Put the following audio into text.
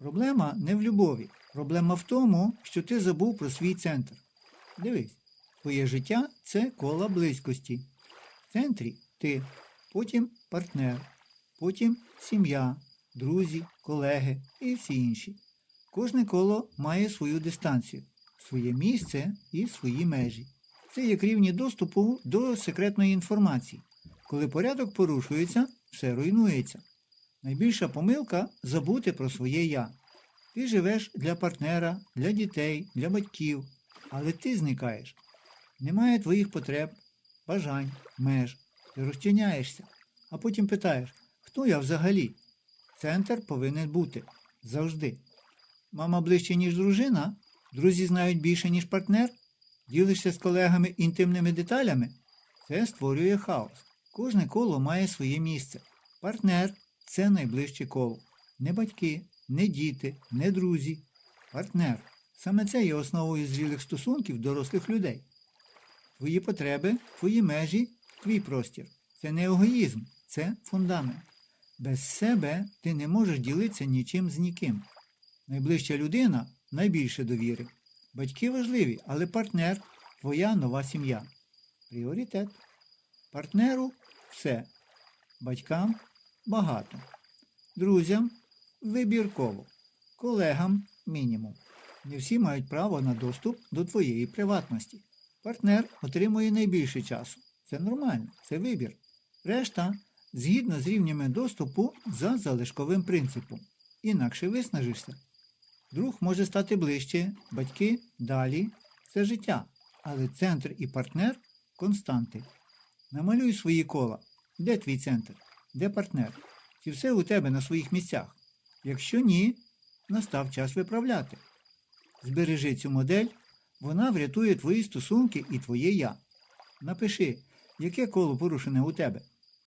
Проблема не в любові. Проблема в тому, що ти забув про свій центр. Дивись, твоє життя це кола близькості. В центрі ти, потім партнер, потім сім'я, друзі, колеги і всі інші. Кожне коло має свою дистанцію, своє місце і свої межі. Це як рівні доступу до секретної інформації. Коли порядок порушується, все руйнується. Найбільша помилка забути про своє я. Ти живеш для партнера, для дітей, для батьків, але ти зникаєш. Немає твоїх потреб, бажань, меж. Ти розчиняєшся, а потім питаєш, хто я взагалі? Центр повинен бути завжди. Мама ближче, ніж дружина, друзі знають більше, ніж партнер, ділишся з колегами інтимними деталями. Це створює хаос. Кожне коло має своє місце. Партнер це найближче коло. Не батьки, не діти, не друзі. Партнер. Саме це є основою зрілих стосунків дорослих людей. Твої потреби, твої межі, твій простір. Це не егоїзм, це фундамент. Без себе ти не можеш ділитися нічим з ніким. Найближча людина найбільше довіри. Батьки важливі, але партнер твоя нова сім'я. Пріоритет. Партнеру все. Батькам багато. Друзям вибірково. Колегам мінімум. Не всі мають право на доступ до твоєї приватності. Партнер отримує найбільше часу. Це нормально, це вибір. Решта згідно з рівнями доступу за залишковим принципом. Інакше виснажишся. Друг може стати ближче, батьки далі. Це життя. Але центр і партнер константи. Намалюй свої кола. Де твій центр? Де партнер? Чи все у тебе на своїх місцях? Якщо ні, настав час виправляти. Збережи цю модель, вона врятує твої стосунки і твоє я. Напиши, яке коло порушене у тебе.